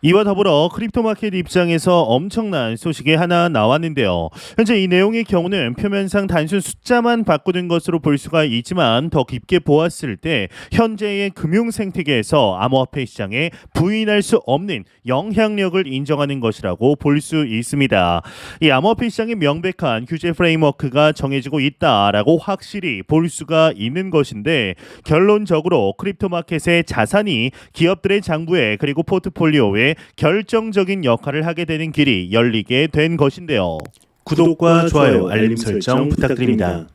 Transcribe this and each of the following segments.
이와 더불어 크립토 마켓 입장에서 엄청난 소식이 하나 나왔는데요. 현재 이 내용의 경우는 표면상 단순 숫자만 바꾸는 것으로 볼 수가 있지만 더 깊게 보았을 때 현재의 금융 생태계에서 암호화폐 시장에 부인할 수 없는 영향력을 인정하는 것이라고 볼 수 있습니다. 이 암호화폐 시장의 명백한 규제 프레임워크가 정해지고 있다라고 확실히 볼 수가 있는 것인데 결론적으로 크립토 마켓의 자산이 기업들의 장부에 그리고 포트폴리오에 결정적인 역할을 하게 되는 길이 열리게 된 것인데요. 구독과 좋아요, 알림 설정 부탁드립니다.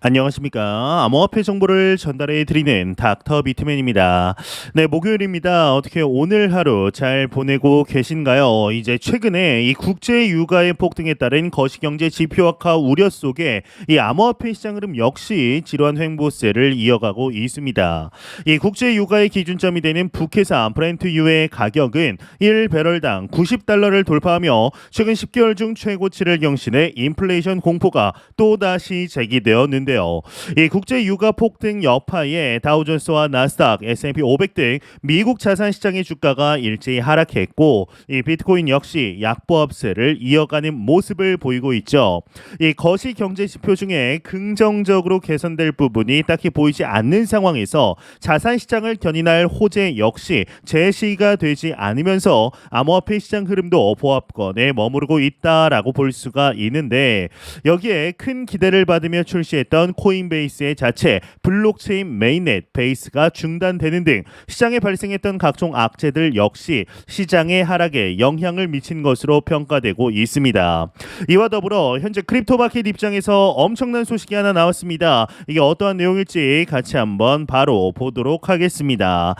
안녕하십니까. 암호화폐 정보를 전달해 드리는 닥터 비트맨입니다. 네, 목요일입니다. 어떻게 오늘 하루 잘 보내고 계신가요? 이제 최근에 이 국제 유가의 폭등에 따른 거시경제 지표 악화 우려 속에 이 암호화폐 시장 흐름 역시 지루한 횡보세를 이어가고 있습니다. 이 국제 유가의 기준점이 되는 북해산 브렌트 유의 가격은 1배럴당 90달러를 돌파하며 최근 10개월 중 최고치를 경신해 인플레이션 공포가 또다시 제기되었는데 요. 이 국제 유가 폭등 여파에 다우존스와 나스닥, S&P 500 등 미국 자산 시장의 주가가 일제히 하락했고 이 비트코인 역시 약보합세를 이어가는 모습을 보이고 있죠. 이 거시 경제 지표 중에 긍정적으로 개선될 부분이 딱히 보이지 않는 상황에서 자산 시장을 견인할 호재 역시 제시가 되지 않으면서 암호화폐 시장 흐름도 보합권에 머무르고 있다라고 볼 수가 있는데 여기에 큰 기대를 받으며 출시했던 코인베이스의 자체 블록체인 메인넷 베이스가 중단되는 등 시장에 발생했던 각종 악재들 역시 시장의 하락에 영향을 미친 것으로 평가되고 있습니다. 이와 더불어 현재 크립토 마켓 입장에서 엄청난 소식이 하나 나왔습니다. 이게 어떠한 내용일지 같이 한번 바로 보도록 하겠습니다.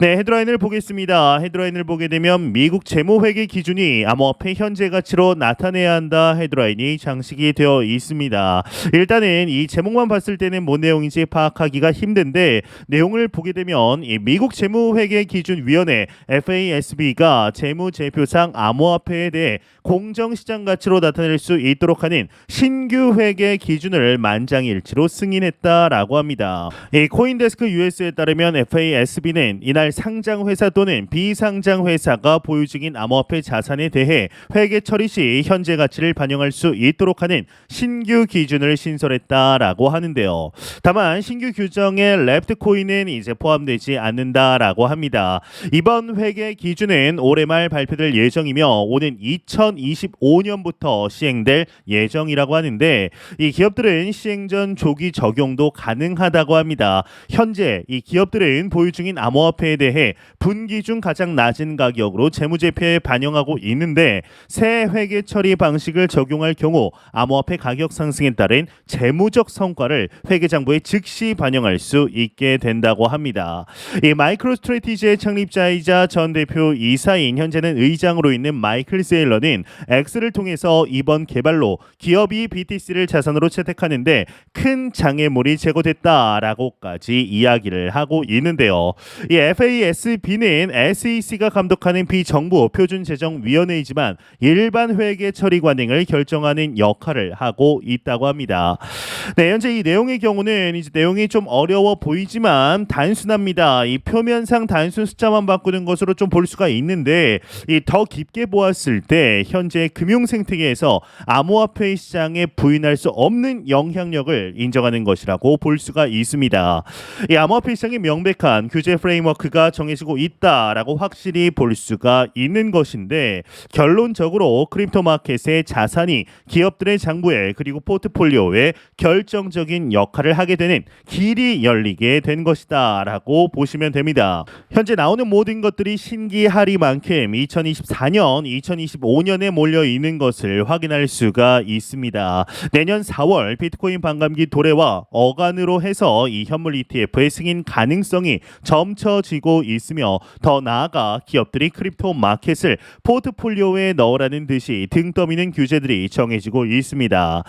네, 헤드라인을 보겠습니다. 헤드라인을 보게 되면 미국 재무회계 기준이 암호화폐 현재 가치로 나타내야 한다 헤드라인이 장식이 되어 있습니다. 일단은 이 제목만 봤을 때는 뭔 내용인지 파악하기가 힘든데 내용을 보게 되면 이 미국 재무회계 기준 위원회 FASB가 재무제표상 암호화폐에 대해 공정시장 가치로 나타낼 수 있도록 하는 신규 회계 기준을 만장일치로 승인했다라고 합니다. 이 코인데스크 US에 따르면 FASB는 이날 상장 회사 또는 비상장 회사가 보유 중인 암호화폐 자산에 대해 회계 처리 시 현재 가치를 반영할 수 있도록 하는 신규 기준을 신설했다라고 하는데요. 다만 신규 규정에 랩트 코인은 이제 포함되지 않는다라고 합니다. 이번 회계 기준은 올해 말 발표될 예정이며 오는 2025년부터 시행될 예정이라고 하는데 이 기업들은 시행 전 조기 적용도 가능하다고 합니다. 현재 이 기업들은 보유 중인 암호화폐에 대해 분기 중 가장 낮은 가격으로 재무제표에 반영하고 있는데 새 회계 처리 방식을 적용할 경우 암호화폐 가격 상승에 따른 재무적 성과를 회계장부에 즉시 반영할 수 있게 된다고 합니다. 이 마이크로 스트레티지의 창립자이자 전 대표 이사인 현재는 의장으로 있는 마이클 세일러는 X를 통해서 이번 개발로 기업이 BTC를 자산으로 채택하는데 큰 장애물이 제거됐다라고까지 이야기를 하고 있는데요. 이 FASB는 SEC가 감독하는 비정부 표준재정위원회이지만 일반 회계 처리 관행을 결정하는 역할을 하고 있다고 합니다. 네, 현재 이 내용의 경우는 이제 내용이 좀 어려워 보이지만 단순합니다. 이 표면상 단순 숫자만 바꾸는 것으로 좀 볼 수가 있는데 이 더 깊게 보았을 때 현재 금융 생태계에서 암호화폐 시장에 부인할 수 없는 영향력을 인정하는 것이라고 볼 수가 있습니다. 이 암호화폐 시장의 명백한 규제 프레임워크가 정해지고 있다라고 확실히 볼 수가 있는 것인데 결론적으로 크립토 마켓의 자산이 기업들의 장부에 그리고 포트폴리오에 결 정적인 역할을 하게 되는 길이 열리게 된 것이다라고 보시면 됩니다. 현재 나오는 모든 것들이 신기하리만큼 2024년, 2025년에 몰려 있는 것을 확인할 수가 있습니다. 내년 4월 비트코인 반감기 도래와 어간으로 해서 이 현물 ETF의 승인 가능성이 점쳐지고 있으며 더 나아가 기업들이 크립토 마켓을 포트폴리오에 넣으라는 듯이 등 떠미는 규제들이 정해지고 있습니다.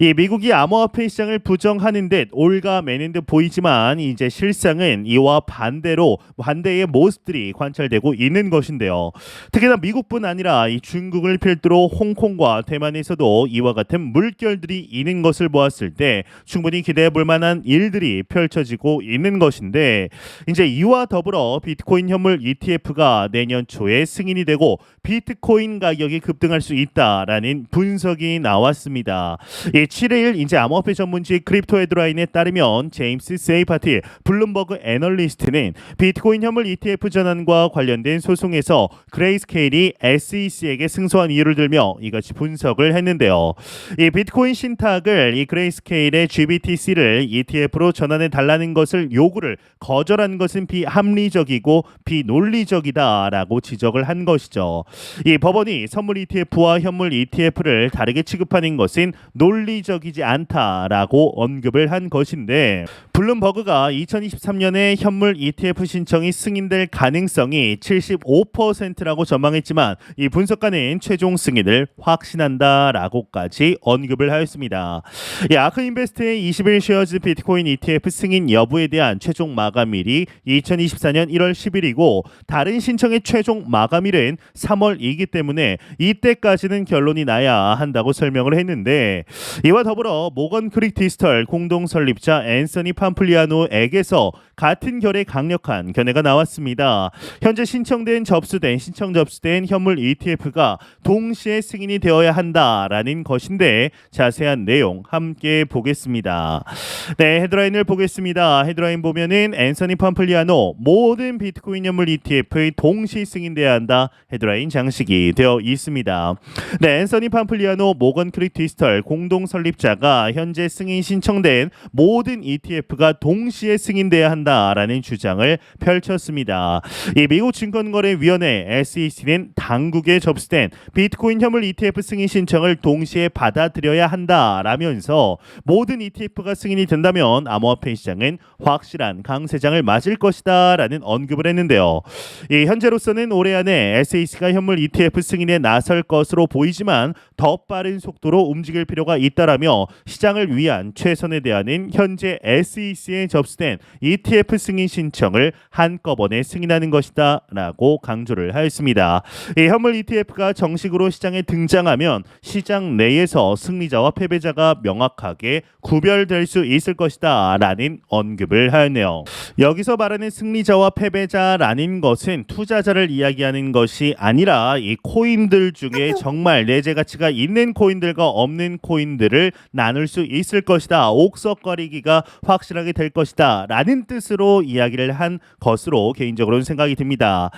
이 미국이 암호화폐 시장 입장을 부정하는 듯 올가매는 듯 보이지만 이제 실상은 이와 반대로 반대의 모습들이 관찰되고 있는 것인데요. 특히나 미국뿐 아니라 이 중국을 필두로 홍콩과 대만에서도 이와 같은 물결들이 있는 것을 보았을 때 충분히 기대해 볼 만한 일들이 펼쳐지고 있는 것인데 이제 이와 더불어 비트코인 현물 ETF가 내년 초에 승인이 되고 비트코인 가격이 급등할 수 있다라는 분석이 나왔습니다. 이 7일 이제 암호화폐 전문 지 크립토 헤드라인에 따르면 제임스 세이파티 블룸버그 애널리스트는 비트코인 현물 ETF 전환과 관련된 소송에서 그레이스케일이 SEC에게 승소한 이유를 들며 이같이 분석을 했는데요. 이 비트코인 신탁을 이 그레이스케일의 GBTC를 ETF로 전환해 달라는 것을 요구를 거절한 것은 비합리적이고 비논리적이다라고 지적을 한 것이죠. 이 법원이 선물 ETF와 현물 ETF를 다르게 취급하는 것은 논리적이지 않다라고 언급을 한 것인데 블룸버그가 2023년에 현물 ETF 신청이 승인될 가능성이 75%라고 전망했지만 이 분석가는 최종 승인을 확신한다라고까지 언급을 하였습니다. 이 아크인베스트의 21 쉐어즈 비트코인 ETF 승인 여부에 대한 최종 마감일이 2024년 1월 10일이고 다른 신청의 최종 마감일은 3월이기 때문에 이때까지는 결론이 나야 한다고 설명을 했는데 이와 더불어 모건 크릭 디스털 공동 설립자 앤서니 팜플리아노에게서 같은 결의 강력한 견해가 나왔습니다. 현재 신청된 접수된 신청 접수된 현물 ETF가 동시에 승인이 되어야 한다라는 것인데 자세한 내용 함께 보겠습니다. 네, 헤드라인을 보겠습니다. 헤드라인 보면은 앤서니 팜플리아노 모든 비트코인 현물 ETF의 동시 승인돼야 한다. 헤드라인 장식이 되어 있습니다. 네, 앤서니 팜플리아노 모건 크릭 디스털 공동 설립자가 현재 승인 신청된 모든 ETF가 동시에 승인돼야 한다라는 주장을 펼쳤습니다. 이 미국 증권거래위원회 SEC는 당국에 접수된 비트코인 현물 ETF 승인 신청을 동시에 받아들여야 한다라면서 모든 ETF가 승인이 된다면 암호화폐 시장은 확실한 강세장을 맞을 것이다라는 언급을 했는데요. 이 현재로서는 올해 안에 SEC가 현물 ETF 승인에 나설 것으로 보이지만 더 빠른 속도로 움직일 필요가 있다라며 시장을 위한 최선의 대안은 현재 SEC에 접수된 ETF 승인 신청을 한꺼번에 승인하는 것이다라고 강조를 하였습니다. 이 현물 ETF가 정식으로 시장에 등장하면 시장 내에서 승리자와 패배자가 명확하게 구별될 수 있을 것이다라는 언급을 하였네요. 여기서 말하는 승리자와 패배자라는 것은 투자자를 이야기하는 것이 아니라 이 코인들 중에 정말 내재 가치가 있는 코인들과 없는 코인들을 나눌 수 있을 것이다. 옥석거리기가 확실하게 될 것이다 라는 뜻으로 이야기를 한 것으로 개인적으로는 생각이 듭니다.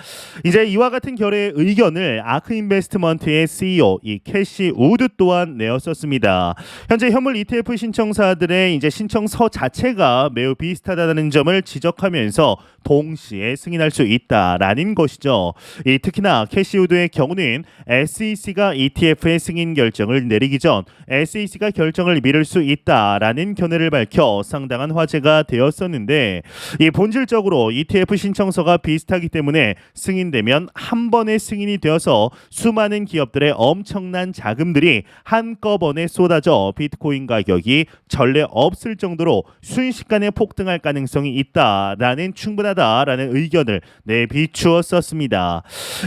이제 이와 같은 결의 의견을 아크 인베스트먼트의 CEO 이 캐시 우드 또한 내었었습니다. 현재 현물 ETF 신청사들의 이제 신청서 자체가 매우 비슷하다는 점을 지적하면서 동시에 승인할 수 있다라는 것이죠. 이 특히나 캐시 우드의 경우는 SEC가 ETF의 승인 결정을 내리기 전 SEC가 결정을 미룰 수 있다 라는 견해를 밝혀 상당한 화제가 되었었는데 이 본질적으로 ETF 신청서가 비슷하기 때문에 승인되면 한 번에 승인이 되어서 수많은 기업들의 엄청난 자금들이 한꺼번에 쏟아져 비트코인 가격이 전례 없을 정도로 순식간에 폭등할 가능성이 있다라는 충분하다라는 의견을 내비추었었습니다.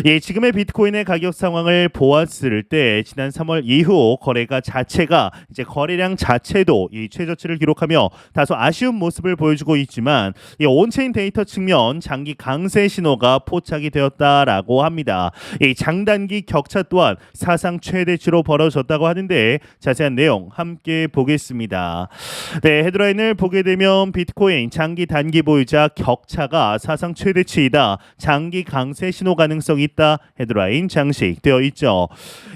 예, 지금의 비트코인의 가격 상황을 보았을 때 지난 3월 이후 거래가 자체가 이제 거래량 자체도 이 최저치를 기록하며 다소 아쉬운 모습을 보여주고 있지만 이 온체인 데이터 측면 장기 강세 신호가 포착이 되었다라고 합니다. 이 장단기 격차 또한 사상 최대치로 벌어졌다고 하는데 자세한 내용 함께 보겠습니다. 네, 헤드라인을 보게 되면 비트코인 장기 단기 보유자 격차가 사상 최대치이다. 장기 강세 신호 가능성 있다. 헤드라인 장식되어 있죠.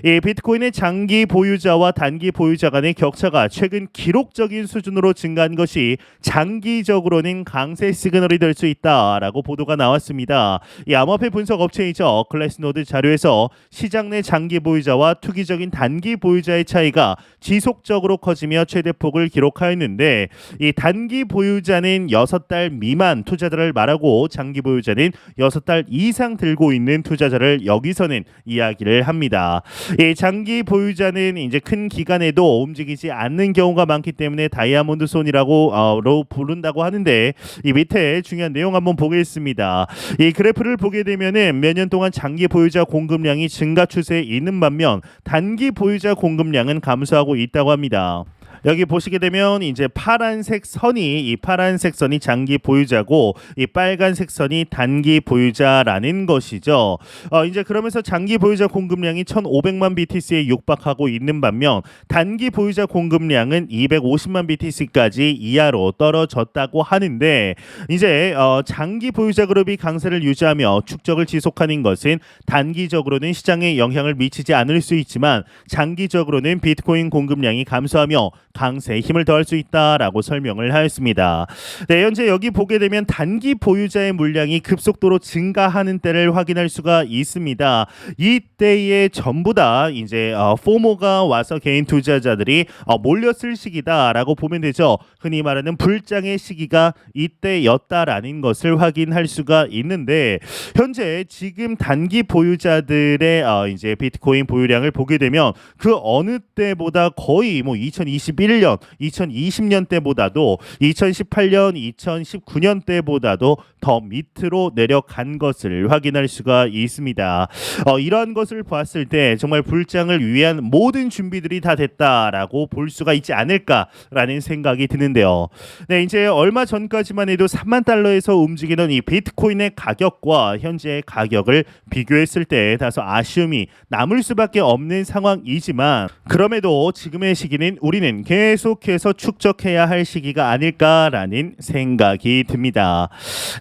이 비트코인의 장기 보유자와 단기 보유자 간의 격차가 최근 기 록적인 수준으로 증가한 것이 장기적으로는 강세 시그널이 될 수 있다라고 보도가 나왔습니다. 이 암호화폐 분석 업체이죠 클래스노드 자료에서 시장 내 장기 보유자와 투기적인 단기 보유자의 차이가 지속적으로 커지며 최대 폭을 기록하였는데 이 단기 보유자는 6달 미만 투자자를 말하고 장기 보유자는 6달 이상 들고 있는 투자자를 여기서는 이야기를 합니다. 이 장기 보유자는 이제 큰 기간에도 움직이지 않는 경우가 많기 때문에 다이아몬드 손이라고 어, 로 부른다고 하는데 이 밑에 중요한 내용 한번 보겠습니다. 이 그래프를 보게 되면은 몇 년 동안 장기 보유자 공급량이 증가 추세에 있는 반면 단기 보유자 공급량은 감소하고 있다고 합니다. 여기 보시게 되면 이제 파란색 선이 이 파란색 선이 장기 보유자고 이 빨간색 선이 단기 보유자라는 것이죠. 어 이제 그러면서 장기 보유자 공급량이 1,500만 BTC에 육박하고 있는 반면 단기 보유자 공급량은 250만 BTC까지 이하로 떨어졌다고 하는데 이제 어 장기 보유자 그룹이 강세를 유지하며 축적을 지속하는 것은 단기적으로는 시장에 영향을 미치지 않을 수 있지만 장기적으로는 비트코인 공급량이 감소하며 강세에 힘을 더할 수 있다라고 설명을 하였습니다. 네, 현재 여기 보게 되면 단기 보유자의 물량이 급속도로 증가하는 때를 확인할 수가 있습니다. 이때에 전부 다 이제 어, 포모가 와서 개인 투자자들이 어, 몰렸을 시기다라고 보면 되죠. 흔히 말하는 불장의 시기가 이때였다라는 것을 확인할 수가 있는데 현재 지금 단기 보유자들의 어, 이제 비트코인 보유량을 보게 되면 그 어느 때보다 거의 뭐 2021 년, 2020년 때보다도 2018년, 2019년 때보다도 더 밑으로 내려간 것을 확인할 수가 있습니다. 어, 이러한 것을 봤을 때 정말 불장을 위한 모든 준비들이 다 됐다라고 볼 수가 있지 않을까라는 생각이 드는데요. 네, 이제 얼마 전까지만 해도 3만 달러에서 움직이던 이 비트코인의 가격과 현재의 가격을 비교했을 때 다소 아쉬움이 남을 수밖에 없는 상황이지만 그럼에도 지금의 시기는 우리는 계속해서 축적해야 할 시기가 아닐까라는 생각이 듭니다.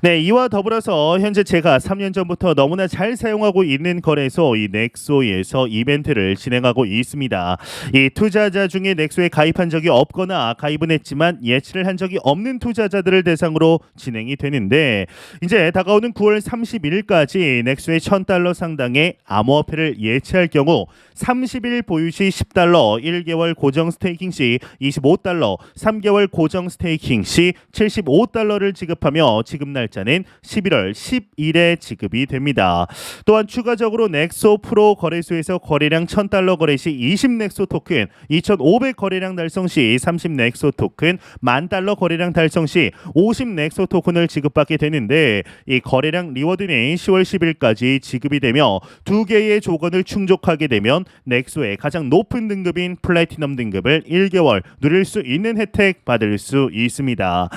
네, 이와 더불어서 현재 제가 3년 전부터 너무나 잘 사용하고 있는 거래소 이 넥소에서 이벤트를 진행하고 있습니다. 이 투자자 중에 넥소에 가입한 적이 없거나 가입은 했지만 예치를 한 적이 없는 투자자들을 대상으로 진행이 되는데 이제 다가오는 9월 31일까지 넥소의 1000달러 상당의 암호화폐를 예치할 경우 30일 보유 시 10달러, 1개월 고정 스테이킹 시 25달러, 3개월 고정 스테이킹 시 75달러를 지급하며 지급 날짜는 11월 10일에 지급이 됩니다. 또한 추가적으로 넥소 프로 거래소에서 거래량 1000달러 거래 시 20넥소 토큰, 2500 거래량 달성 시 30넥소 토큰, 10,000달러 거래량 달성 시 50넥소 토큰을 지급받게 되는데 이 거래량 리워드는 10월 10일까지 지급이 되며 두 개의 조건을 충족하게 되면 넥소의 가장 높은 등급인 플래티넘 등급을 1개월 누릴 수 있는 혜택 받을 수 있습니다.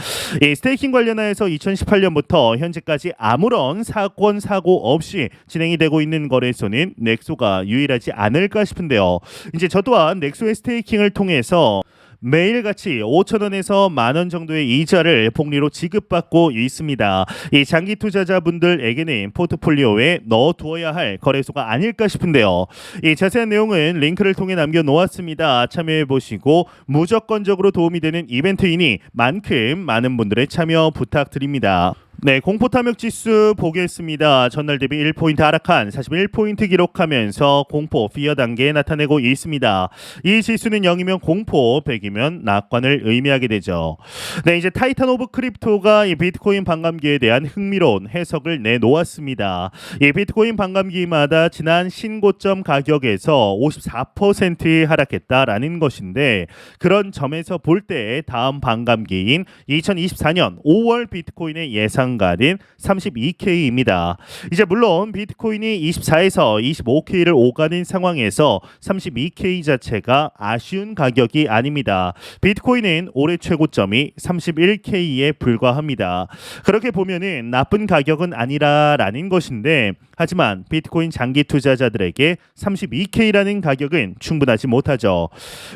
이 스테이킹 관련하여서 2018년부터 현재까지 아무런 사건 사고 없이 진행이 되고 있는 거래소는 넥소가 유일하지 않을까 싶은데요. 이제 저 또한 넥소의 스테이킹을 통해서 매일같이 5천 원에서 만 원 정도의 이자를 복리로 지급받고 있습니다. 이 장기 투자자분들에게는 포트폴리오에 넣어두어야 할 거래소가 아닐까 싶은데요. 이 자세한 내용은 링크를 통해 남겨놓았습니다. 참여해 보시고 무조건적으로 도움이 되는 이벤트이니 만큼 많은 분들의 참여 부탁드립니다. 네, 공포 탐욕 지수 보겠습니다. 전날 대비 1포인트 하락한 41포인트 기록하면서 공포 피어 단계에 나타내고 있습니다. 이 지수는 0이면 공포, 100이면 낙관을 의미하게 되죠. 네, 이제 타이탄 오브 크립토가 이 비트코인 반감기에 대한 흥미로운 해석을 내놓았습니다. 이 비트코인 반감기마다 지난 신고점 가격에서 54% 하락했다라는 것인데 그런 점에서 볼 때 다음 반감기인 2024년 5월 비트코인의 예상 상가는 32K입니다. 이제 물론 비트코인이 24에서 25K를 오가는 상황에서 32K 자체가 아쉬운 가격이 아닙니다. 비트코인은 올해 최고점이 31K에 불과합니다. 그렇게 보면은 나쁜 가격은 아니라라는 것인데 하지만 비트코인 장기 투자자들에게 32K라는 가격은 충분하지 못하죠.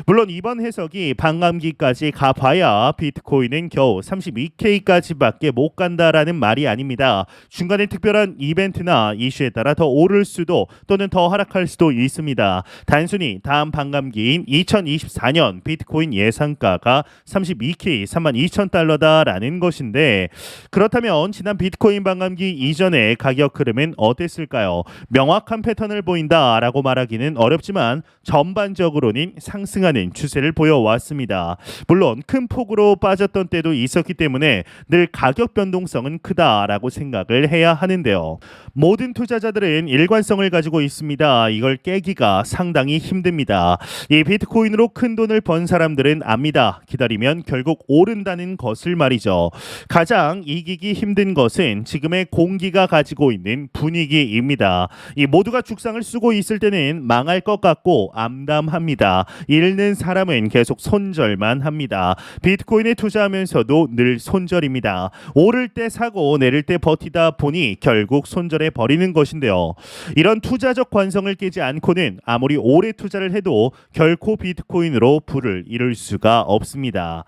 물론 이번 해석이 반감기까지 가봐야 비트코인은 겨우 32K까지밖에 못 간다라 는 말이 아닙니다. 중간에 특별한 이벤트나 이슈에 따라 더 오를 수도 또는 더 하락할 수도 있습니다. 단순히 다음 반감기인 2024년 비트코인 예상가가 32K 32,000달러다라는 것인데 그렇다면 지난 비트코인 반감기 이전의 가격 흐름은 어땠을까요? 명확한 패턴을 보인다라고 말하기는 어렵지만 전반적으로는 상승하는 추세를 보여왔습니다. 물론 큰 폭으로 빠졌던 때도 있었기 때문에 늘 가격 변동성은 부담은 크다라고 생각을 해야 하는데요. 모든 투자자들은 일관성을 가지고 있습니다. 이걸 깨기가 상당히 힘듭니다. 이 비트코인으로 큰 돈을 번 사람들은 압니다. 기다리면 결국 오른다는 것을 말이죠. 가장 이기기 힘든 것은 지금의 공기가 가지고 있는 분위기입니다. 이 모두가 죽상을 쓰고 있을 때는 망할 것 같고 암담합니다. 잃는 사람은 계속 손절만 합니다. 비트코인에 투자하면서도 늘 손절입니다. 오를 때 사고 내릴 때 버티다 보니 결국 손절해 버리는 것인데요. 이런 투자적 관성을 깨지 않고는 아무리 오래 투자를 해도 결코 비트코인으로 부를 이룰 수가 없습니다.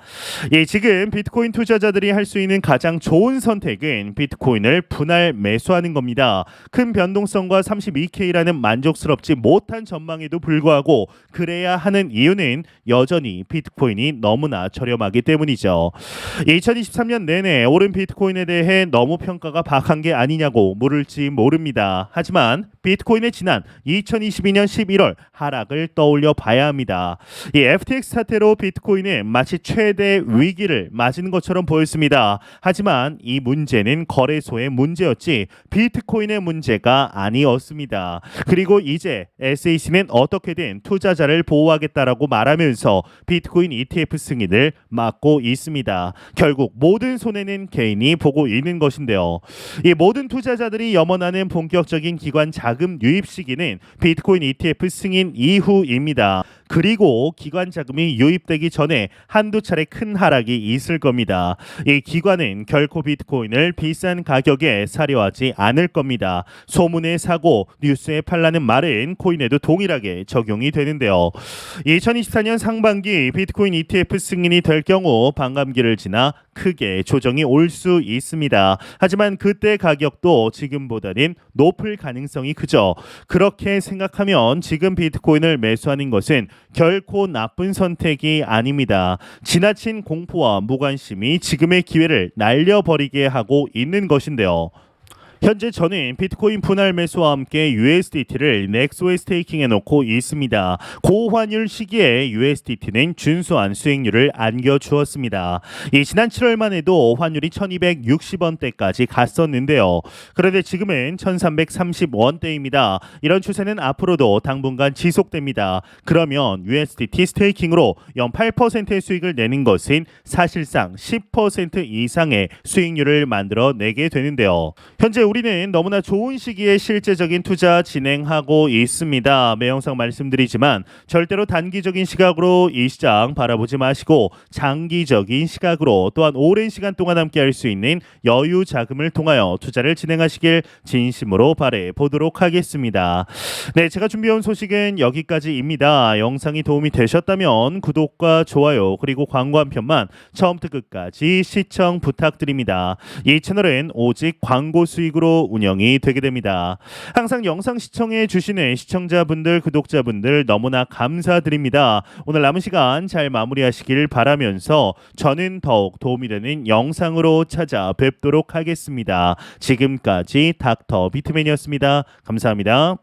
예, 지금 비트코인 투자자들이 할 수 있는 가장 좋은 선택은 비트코인을 분할 매수하는 겁니다. 큰 변동성과 32K라는 만족스럽지 못한 전망에도 불구하고 그래야 하는 이유는 여전히 비트코인이 너무나 저렴하기 때문이죠. 2023년 내내 오른 비트코인에 대해 너무 평가가 박한 게 아니냐고 물을지 모릅니다. 하지만 비트코인의 지난 2022년 11월 하락을 떠올려 봐야 합니다. 이 FTX 사태로 비트코인은 마치 최대 위기를 맞은 것처럼 보였습니다. 하지만 이 문제는 거래소의 문제였지 비트코인의 문제가 아니었습니다. 그리고 이제 SAC는 어떻게든 투자자를 보호하겠다라고 말하면서 비트코인 ETF 승인을 막고 있습니다. 결국 모든 손해는 개인이 보고 있는 것인데요. 이 모든 투자자들이 염원하는 본격적인 기관 자금 유입 시기는 비트코인 ETF 승인 이후입니다. 그리고 기관 자금이 유입되기 전에 한두 차례 큰 하락이 있을 겁니다. 이 기관은 결코 비트코인을 비싼 가격에 사려 하지 않을 겁니다. 소문에 사고 뉴스에 팔라는 말은 코인에도 동일하게 적용이 되는데요. 2024년 상반기 비트코인 ETF 승인이 될 경우 반감기를 지나 크게 조정이 올 수 있습니다. 하지만 그때 가격도 지금보다는 높을 가능성이 크죠. 그렇게 생각하면 지금 비트코인을 매수하는 것은 결코 나쁜 선택이 아닙니다. 지나친 공포와 무관심이 지금의 기회를 날려버리게 하고 있는 것인데요. 현재 저는 비트코인 분할 매수와 함께 USDT를 넥소에 스테이킹해 놓고 있습니다. 고환율 시기에 USDT는 준수한 수익률을 안겨주었습니다. 이 지난 7월만 해도 환율이 1260원대까지 갔었는데요. 그런데 지금은 1330원대입니다. 이런 추세는 앞으로도 당분간 지속됩니다. 그러면 USDT 스테이킹으로 연 8%의 수익을 내는 것은 사실상 10% 이상의 수익률을 만들어 내게 되는데요. 현재 는 너무나 좋은 시기에 실제적인 투자 진행하고 있습니다. 매 영상 말씀드리지만 절대로 단기적인 시각으로 이 시장 바라보지 마시고 장기적인 시각으로 또한 오랜 시간 동안 함께 할 수 있는 여유 자금을 통하여 투자를 진행하시길 진심으로 바래 보도록 하겠습니다. 네, 제가 준비해온 소식은 여기까지입니다. 영상이 도움이 되셨다면 구독과 좋아요 그리고 광고 한 편만 처음부터 끝까지 시청 부탁드립니다. 이 채널은 오직 광고 수익 으로 운영이 되게 됩니다. 항상 영상 시청해 주시는 시청자분들, 구독자분들 너무나 감사드립니다. 오늘 남은 시간 잘 마무리하시길 바라면서 저는 더욱 도움이 되는 영상으로 찾아뵙도록 하겠습니다. 지금까지 닥터 비트맨이었습니다. 감사합니다.